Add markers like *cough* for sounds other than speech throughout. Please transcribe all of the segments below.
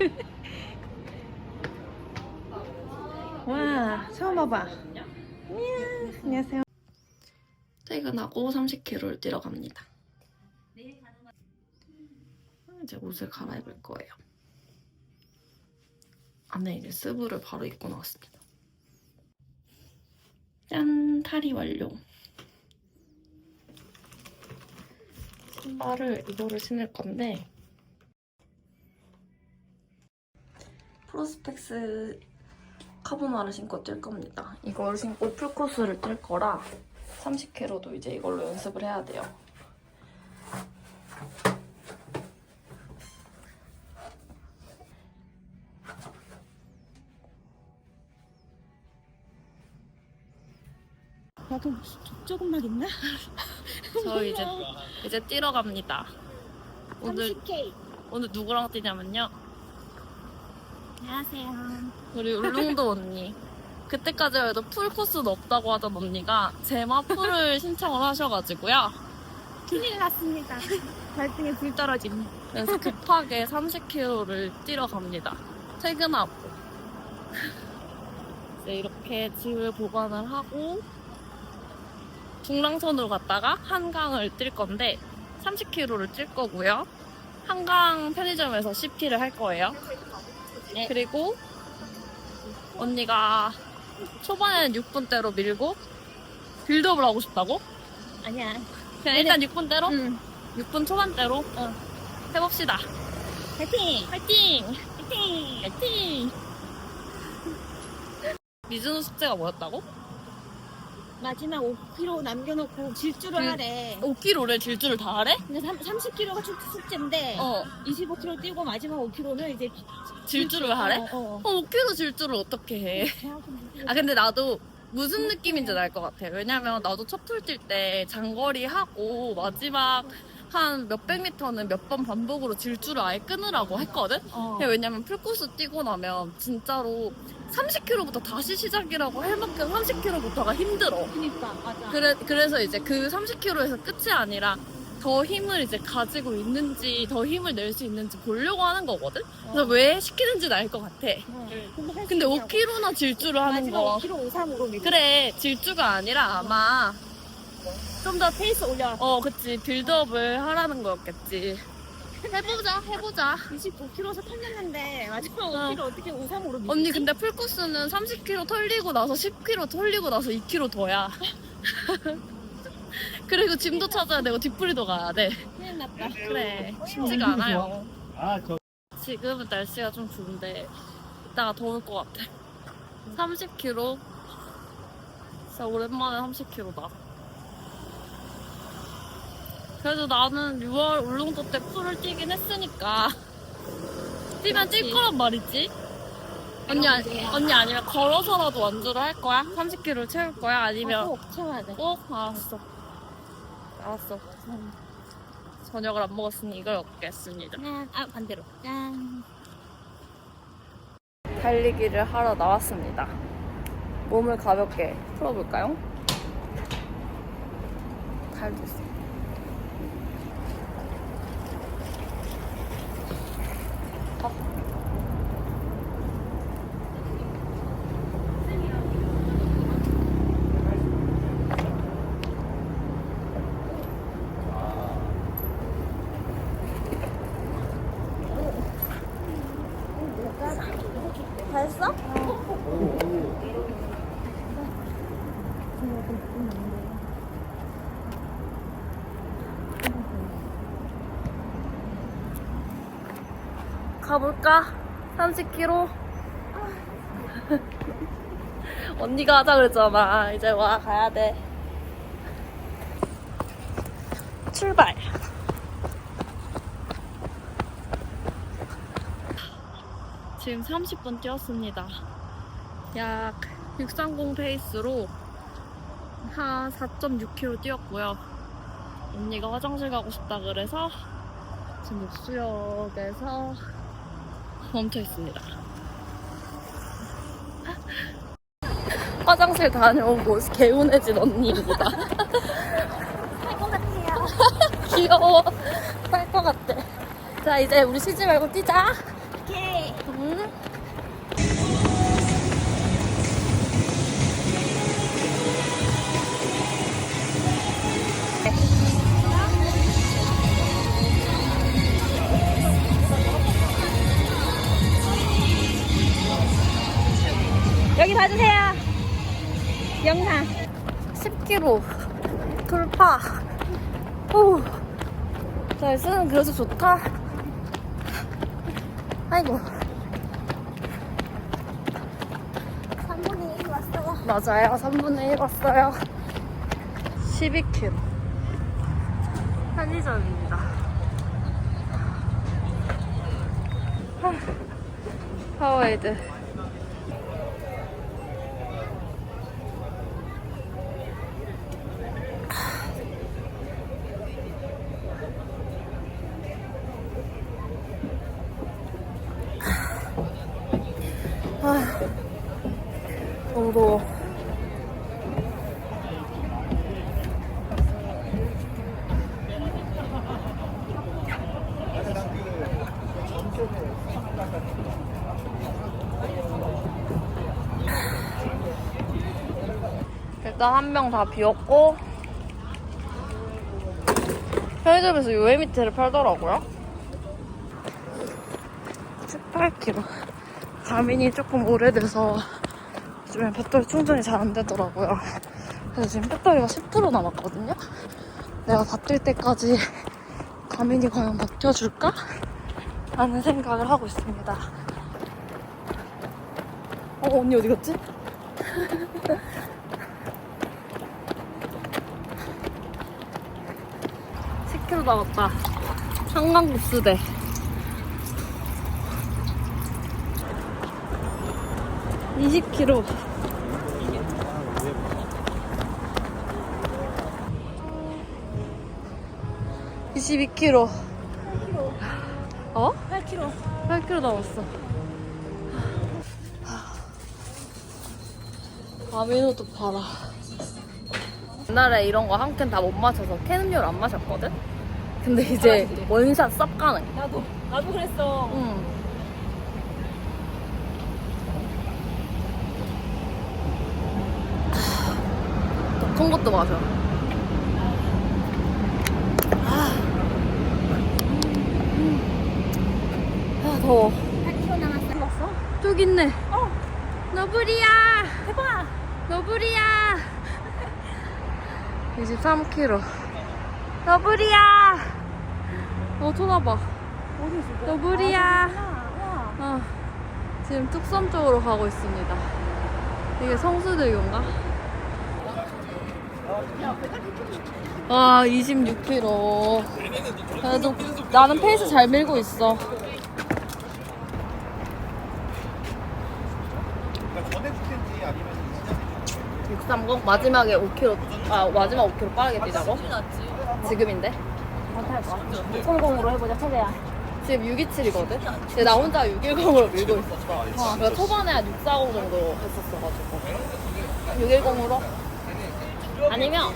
*laughs* 와, 처음 봐봐. 이야, 안녕하세요. 퇴근하고 30km를 뛰러 갑니다. 이제 옷을 갈아입을 거예요. 안에 이제 스브를 바로 입고 나왔습니다. 짠! 탈의 완료. 신발을 이거를 신을 건데 프로스펙스 카보나를 신고 뛸 겁니다. 이걸 신고 풀코스를 뛸 거라 30km도 이제 이걸로 연습을 해야 돼요. 나도 조금만 있나? *laughs* 저 이제 이제 뛰러 갑니다. 오늘 30K. 오늘 누구랑 뛰냐면요. 안녕하세요. 우리 울릉도 언니. 그때까지 해도 풀 코스는 없다고 하던 언니가 제마 풀을 *laughs* 신청을 하셔가지고요. 큰일 났습니다. *laughs* 발등에 불 떨어짐. 그래서 급하게 30km를 뛰러 갑니다. 퇴근하고. 이제 이렇게 짐을 보관을 하고 중랑천으로 갔다가 한강을 뛸 건데 30km를 뛸 거고요. 한강 편의점에서 CP를 할 거예요. 네. 그리고 언니가 초반에는 6분대로 밀고 빌드업을 하고 싶다고? 아니야. 그냥 일단 6분대로? 응. 6분 초반대로 해봅시다. 파이팅! 화이팅! 파이팅! 화이팅! 미즈노 숙제가 뭐였다고? 마지막 5km 남겨놓고 질주를 그- 하래. 5km를 질주를 다 하래? 근데 30km가 숙제인데 어, 25km 뛰고 마지막 5km는 이제 질주를 하래? 어, 어. 어, 5km 질주를 어떻게 해? 아, 근데 나도 무슨 느낌인지 알 것 같아. 왜냐면 나도 첫풀 뛸때 장거리 하고 마지막 한 몇백 미터는 몇 번 반복으로 질주를 아예 끊으라고 했거든? 어. 근데 왜냐면 풀코스 뛰고 나면 진짜로 30km부터 다시 시작이라고 할 만큼 30km부터가 힘들어. 그니까 맞아. 그래, 그래서 이제 그 30km에서 끝이 아니라 더 힘을 이제 가지고 있는지 더 힘을 낼 수 있는지 보려고 하는 거거든? 그래서 왜 시키는지는 알 것 같아. 어. 근데, 근데 있냐고. 5km나 질주를 하는 거. 5km 53으로 밀고 그래, 질주가 아니라 아마 좀 더 페이스 올려. 어, 그치. 빌드업을 하라는 거였겠지. 해보자, 해보자. 25km에서 털렸는데 마지막 어. 5km 어떻게 53으로 밀지? 언니, 근데 풀코스는 30km 털리고 나서 10km 털리고 나서 2km 더야. *laughs* 그리고 짐도 찾아야 되고 뒷풀이도 가야 돼. 큰일 났다. 그래, 쉽지가 않아요. 아, 저 지금은 날씨가 좀 좋은데 이따가 더울 것 같아. 30km. 진짜 오랜만에 30km다. 그래도 나는 6월 울릉도 때 풀을 뛰긴 했으니까 *laughs* 뛰면 뛸. 거란 말이지. 언니, 아니, 언니 아니면 걸어서라도 완주를 할 거야? 30km를 채울 거야? 아니면 꼭 채워야 돼. 꼭? 알았어. 알았어. 저녁을 안 먹었으니 이걸 먹겠습니다. 짠. 아 반대로. 짠. 달리기를 하러 나왔습니다. 몸을 가볍게 풀어볼까요? 달도 있어. 어. 다 했어? 가볼까? 30km? *laughs* 언니가 하자 그랬잖아. 이제 와, 가야 돼. 출발! 지금 30분 뛰었습니다. 약 630 페이스로 한 4.6km 뛰었고요. 언니가 화장실 가고 싶다 그래서 지금 옥수역에서 멈춰 있습니다. *laughs* 화장실 다녀오고 개운해진 언니입니다. 할것 *laughs* 같아요. 귀여워. 살것 같아. 자, 이제 우리 쉬지 말고 뛰자. 봐주세요. 영상. 10km 돌파. 오, 날씨는 그래서 좋다. 아이고, 3분의 1 왔어요. 맞아요. 3분의 1 왔어요. 12km. 편의점입니다. 하, 파워에이드. 아, 너무 더워. 일단 한명다 비웠고 편의점에서 요에미트를 팔더라고요 18kg 가민이 조금 오래돼서 요즘에 배터리 충전이 잘 안 되더라고요 그래서 지금 배터리가 10% 남았거든요 내가 다뜰 때까지 가민이 과연 버텨줄까? 라는 생각을 하고 있습니다 어 언니 어디 갔지? *laughs* 10km 남았다. 한강국수대. (20 km) 22 km 어? 8kg. 8km 남았어. 아미노도 봐라. 옛날에 이런 거 한 캔 다 못 마셔서 캔 음료를 안 마셨거든? 근데 이제 원샷 쌉 가능. 나도. 나도 그랬어. 응. 더큰 것도 마셔. 아, 음. 아 더워. 8kg 남았어. 먹었어? 저기 있네. 어. 너브리야. 대박. 너브리야. *laughs* 23kg. 너브리야. 어, 쳐다봐. 어디? 너브리야. 와. 어, 지금 뚝섬 쪽으로 가고 있습니다. 이게 성수대교인가? 와, 26km. 그래도 나는 페이스 잘 밀고 있어. 630 마지막에 5km 아 마지막 5km 빠르게 뛰자고? 지금인데? 못할 것 같아. 성공으로 해보자, 최대한. 지금 627이거든? 근데 나 혼자 610으로 밀고 있었어. 어, 그러니까 초반에 한 640 정도 했었어가지고. 610으로? 아니면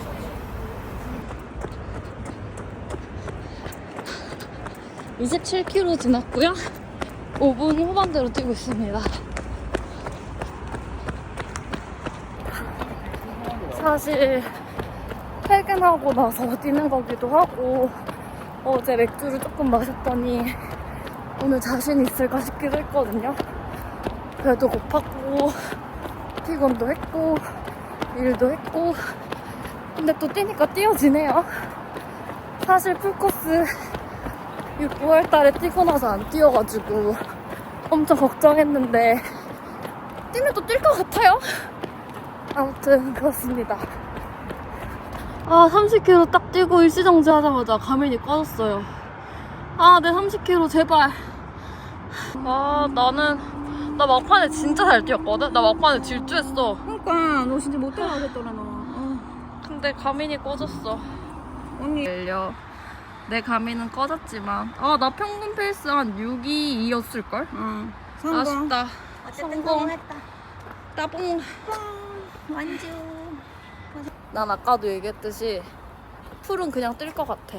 27km 지났고요. 5분 후반대로 뛰고 있습니다. 사실 퇴근하고 나서 뛰는 거기도 하고 어제 맥주를 조금 마셨더니 오늘 자신 있을까 싶기도 했거든요. 배도 고팠고 피곤도 했고 일도 했고 근데 또 뛰니까 뛰어지네요. 사실 풀코스 6, 9월 달에 뛰고 나서 안 뛰어가지고 엄청 걱정했는데 뛰면 또 뛸 것 같아요. 아무튼 그렇습니다. 아 30km 딱 뛰고 일시정지 하자마자 가면이 꺼졌어요. 아 내 30km 제발. 아 나는 나 막판에 진짜 잘 뛰었거든. 나 막판에 질주했어. 그러니까 너 진짜 못 따라가겠더라 너. 어. 근데 가민이 꺼졌어. 언니. 열려. 내 가민은 꺼졌지만 아 나 평균 페이스 한 622였을 걸. 어. 성공. 아쉽다. 어쨌든 성공. 성공했다. 따봉. 완주. 난 아까도 얘기했듯이 풀은 그냥 뛸것 같아.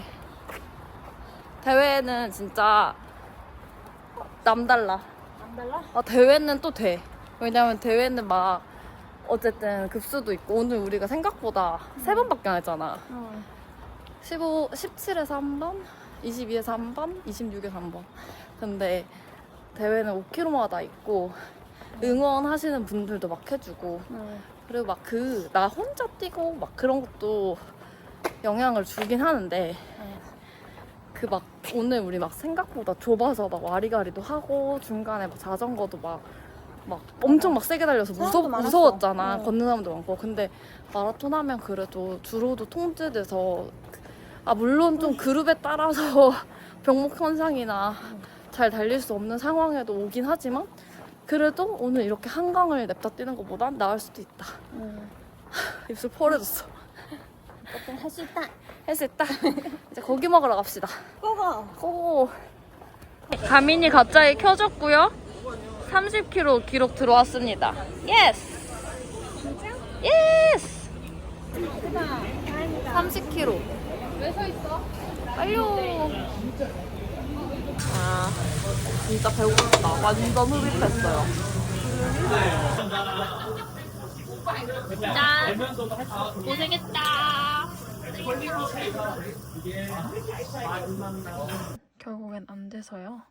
대회는 진짜 남달라. 안 달라? 아, 대회는 또 돼. 왜냐면 대회는 막 어쨌든 급수도 있고 오늘 우리가 생각보다 세 번밖에 안 했잖아. 어. 15, 17에서 한 번, 22에서 한 번, 26에서 한 번. 근데 대회는 5km마다 있고 응원하시는 분들도 막 해주고 그리고 막 그 나 혼자 뛰고 막 그런 것도 영향을 주긴 하는데 그 막 오늘 우리 막 생각보다 좁아서 막 와리가리도 하고 중간에 막 자전거도 막 막 엄청 막 세게 달려서 무서, 사람도 많았어. 무서웠잖아. 어. 걷는 사람도 많고. 근데 마라톤 하면 그래도 주로도 통제돼서 아 물론 좀 그룹에 따라서 *laughs* 병목 현상이나 잘 달릴 수 없는 상황에도 오긴 하지만 그래도 오늘 이렇게 한강을 냅다 뛰는 것보단 나을 수도 있다. *laughs* 입술 펄해졌어. 어떤 할수 있다. 할 수 있다. 이제 고기 먹으러 갑시다. 고고. 고 가민이 갑자기 켜졌고요 30km 기록 들어왔습니다. 예스 예스 30km 왜서 있어? 빨리요 아 진짜 배고프다. 완전 흡입했어요. 짠. 고생했다. 결국엔 안 돼서요.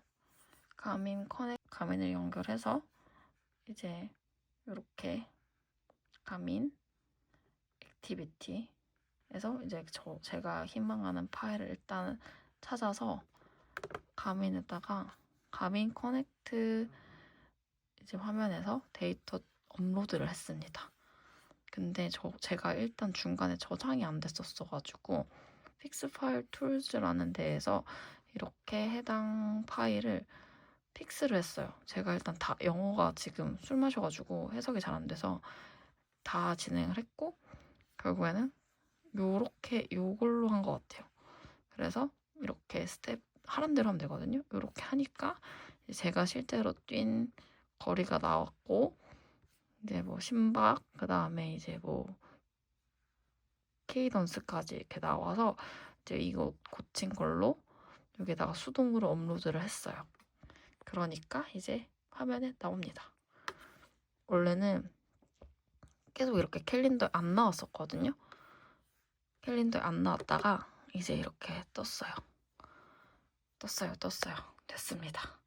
가민 커넥 가민을 연결해서 이제 이렇게 가민 액티비티에서 이제 저 제가 희망하는 파일을 일단 찾아서 가민에다가 가민 커넥트 이제 화면에서 데이터 업로드를 했습니다. 근데 저 제가 일단 중간에 저장이 안 됐었어 가지고 픽스 파일 툴즈라는 데에서 이렇게 해당 파일을 픽스를 했어요. 제가 일단 다 영어가 지금 술 마셔가지고 해석이 잘 안 돼서 다 진행을 했고 결국에는 요렇게 요걸로 한 것 같아요. 그래서 이렇게 스텝 하란 대로 하면 되거든요. 요렇게 하니까 제가 실제로 뛴 거리가 나왔고 이제 뭐 심박 그 다음에 이제 뭐 케이던스까지 이렇게 나와서 이제 이거 고친 걸로 여기다가 수동으로 업로드를 했어요. 그러니까 이제 화면에 나옵니다. 원래는 계속 이렇게 캘린더에 안 나왔었거든요. 캘린더에 안 나왔다가 이제 이렇게 떴어요. 떴어요, 떴어요. 됐습니다.